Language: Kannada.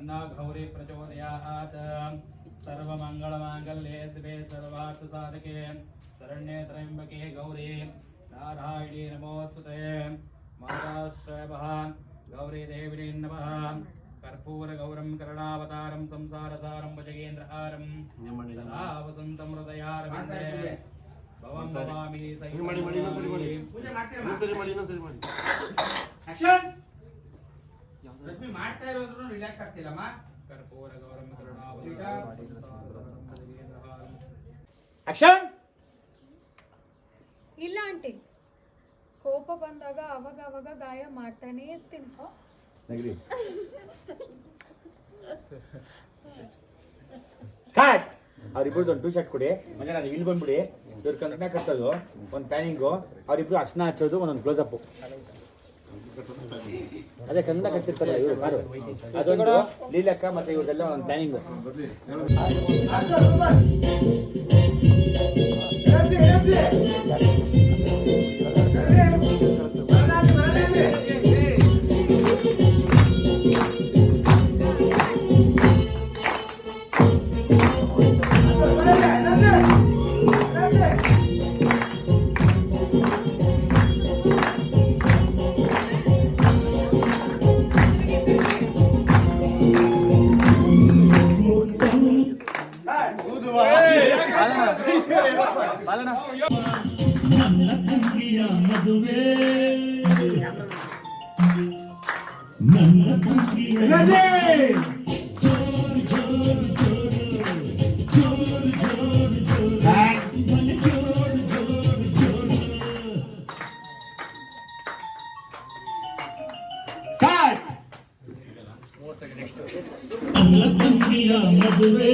ಅನ್ನಘೌರಿ ಪ್ರಚೋದಯಾತ್. ಸರ್ವಮಂಗಳಮಾಂಗಲ್ಯೆ ಶಿವೆ ಸರ್ವಾರ್ಥ ಸಾಧಕೆ. ಶರಣ್ಯ ತ್ರಯಂಬಕೆ ಗೌರಿ. ನಾರಾಯಣಿ ನಮೋಸ್ತುತೆ. ಮಾತಾಶ್ರಯಭ ಗೌರಿ ದೇವಿನಿ ನಮಃ. ಕರ್ಪೂರ ಗೌರಂ ಕರುಣಾವತಾರಂ ಸಂಸಾರಸಾರಂ ಭಜಗೇಂದ್ರಹಾರಂ ಸದಾ ವಸಂತಂ ಹೃದಯಾರವಿಂದೇ ಭವಂ ಭವಾಮಿ ಸೈ ಮಾಡಿ ಮಾಡಿ ಸರಿ ಮಾಡಿ. ಸರಿ ಮಾಡಿ ಸರಿ ಮಾಡಿ. ರಶ್ಮಿ ಮಾಡ್ತಾ ಇರೋದ್ರು ರಿಲ್ಯಾಕ್ಸ್ ಆಗ್ತಿಲ್ಲಮ್ಮ? ಕರ್ಪೂರ ಗೌರಮ್ಮ ಆಕ್ಷನ್ ಇಲ್ಲ ಆಂಟಿ. ಕೋಪ ಬಂದಾಗ ಅವಾಗ ಅವಾಗ ಗಾಯ ಮಾಡ್ತಾನೆ ಇರ್ತೀನಿ. ನಗರಿ ಕಟ್ ಅವ್ರಿಬ್ರದ್ದು ಒಂದು ಟೂ ಶರ್ಟ್ ಕೊಡಿ. ಮನೆ ನಾನು ಇಲ್ಲಿ ಬಂದ್ಬಿಡಿ. ಇವ್ರ ಕಣ್ಣ ಕಟ್ಟೋದು ಒಂದು ಪ್ಯಾನಿಂಗು ಅವರಿಬ್ರು ಅರ್ಶನ ಹಚ್ಚೋದು ಒಂದೊಂದು ಕ್ಲೋಸಪ್ಪು ಅದೇ ಕನ್ನಡ ಕಟ್ಟಿರ್ತಾರೆ ಇವರು ಮಾರು ಅದೊಂದು ಲೀಲಕ್ಕ ಮತ್ತೆ ಇವರೆಲ್ಲ ಒಂದು ಪ್ಯಾನಿಂಗು ಮದುವೆ ನನ್ನ ತಂಗಿಯ ಜೋರು ಜೋರು ಜೋರು ಜೋರು ಜೋರು ಜೋರು ಮನೆ ಜೋರು ಜೋರು ಜೋರು ನನ್ನ ತಂಗಿಯ ಮದುವೆ